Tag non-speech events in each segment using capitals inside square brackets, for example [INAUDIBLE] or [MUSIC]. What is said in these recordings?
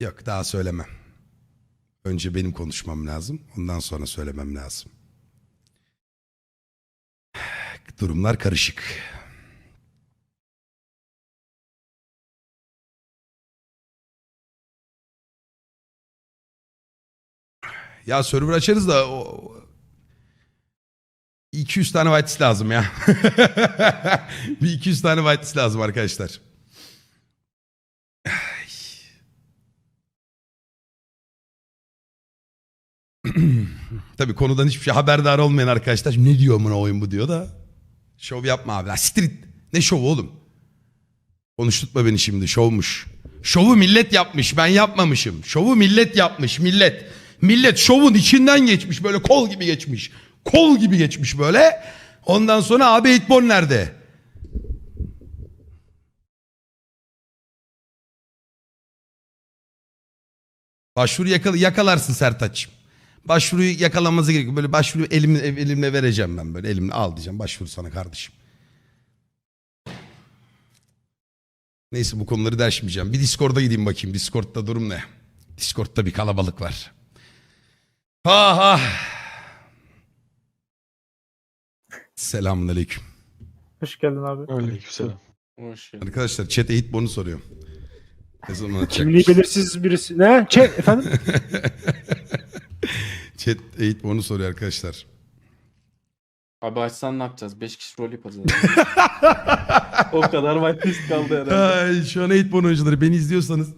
Yok daha söylemem. Önce benim konuşmam lazım. Ondan sonra söylemem lazım. Durumlar karışık. Ya server açarız da o... 200 tane whitelist lazım ya. [LAUGHS] bir 200 tane whitelist lazım arkadaşlar. Tabii konudan hiçbir şey haberdar olmayan arkadaşlar ne diyor amına oyun bu diyor da şov yapma abi. Street ne şovu oğlum? Konuşturtma beni şimdi şovmuş. Şovu millet yapmış ben yapmamışım. Şovu millet yapmış millet. Millet şovun içinden geçmiş böyle kol gibi geçmiş. Kol gibi geçmiş böyle. Ondan sonra abi Eightborn nerede? Başvuru yakal yakalarsın Sertaç'ım. Başvuruyu yakalanması gerekiyor. Böyle başvuruyu elimle, elimle vereceğim ben böyle. Elimle al diyeceğim. Başvuru sana kardeşim. Neyse bu konuları derşmeyeceğim. Bir Discord'a gideyim bakayım. Discord'da durum ne? Discord'da bir kalabalık var. Ha ha. Selamünaleyküm. Hoş geldin abi. Aleykümselam. Hoş geldin. Arkadaşlar chat Eightborn'u soruyor. Ne zaman Kimliği belirsiz birisi. Ne? Çek efendim. [LAUGHS] Chat Eightborn'u soruyor arkadaşlar. Abi açsan ne yapacağız? 5 kişi rol yapacağız. [LAUGHS] o kadar whitelist kaldı herhalde. Ay, şu an Eightborn oyuncuları beni izliyorsanız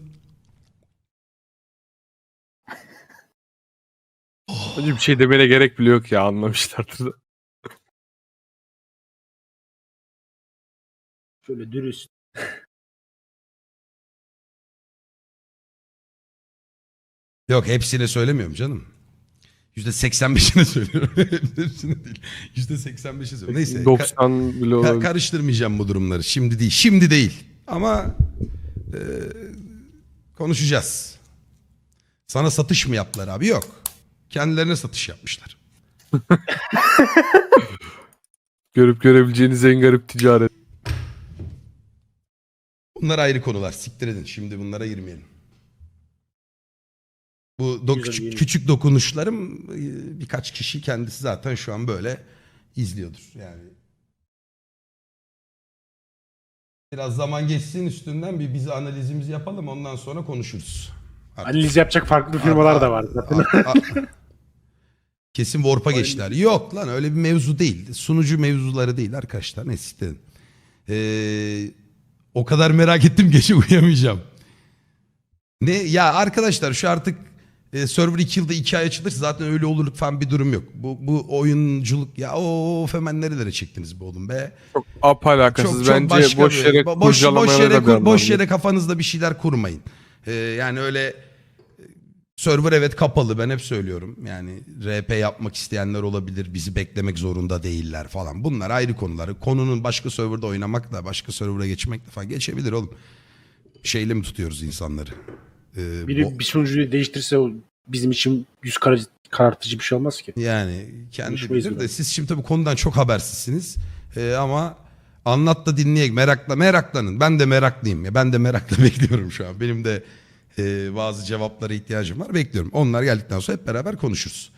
Hacı bir şey demene gerek bile yok ya anlamışlardır. da. Şöyle dürüst. Yok hepsine söylemiyorum canım. Yüzde 85'ine [LAUGHS] söylüyorum. Hepsine değil. Yüzde 85'i söylüyorum. Neyse. ka- 90 bile ka- olabilir. karıştırmayacağım bu durumları. Şimdi değil. Şimdi değil. Ama e, konuşacağız. Sana satış mı yaptılar abi? Yok. Kendilerine satış yapmışlar. [LAUGHS] Görüp görebileceğiniz en garip ticaret. Bunlar ayrı konular. Siktir edin. Şimdi bunlara girmeyelim. Bu do- küçük, yeni. küçük dokunuşlarım e, birkaç kişi kendisi zaten şu an böyle izliyordur. Yani biraz zaman geçsin üstünden bir biz analizimizi yapalım ondan sonra konuşuruz. Artık- Analiz yapacak farklı firmalar da var zaten. A- a- [LAUGHS] Kesin Warp'a geçtiler. Yok lan öyle bir mevzu değil. Sunucu mevzuları değil arkadaşlar. Ne siktirin. Ee, o kadar merak ettim gece uyuyamayacağım. Ne ya arkadaşlar şu artık e, server 2 yılda 2 ay açılır zaten öyle olurluk falan bir durum yok. Bu, bu oyunculuk ya of hemen nerelere çektiniz bu oğlum be. Çok ap alakasız. Çok, çok Bence boş yere bo- boş, boş kurcalamaya yere kur- boş yere kafanızda bir şeyler kurmayın. Ee, yani öyle e, server evet kapalı ben hep söylüyorum. Yani RP yapmak isteyenler olabilir. Bizi beklemek zorunda değiller falan. Bunlar ayrı konular. Konunun başka serverda oynamakla başka server'a geçmekle falan geçebilir oğlum. Şeyle mi tutuyoruz insanları? Ee, Biri bu- bir sunucuyu değiştirse o bizim için yüz kar karartıcı bir şey olmaz ki. Yani kendi Konuşmayız bilir de siz şimdi tabii konudan çok habersizsiniz. Ee, ama anlat da dinleyek merakla meraklanın. Ben de meraklıyım ya. Ben de merakla [LAUGHS] bekliyorum şu an. Benim de e, bazı cevaplara ihtiyacım var. Bekliyorum. Onlar geldikten sonra hep beraber konuşuruz.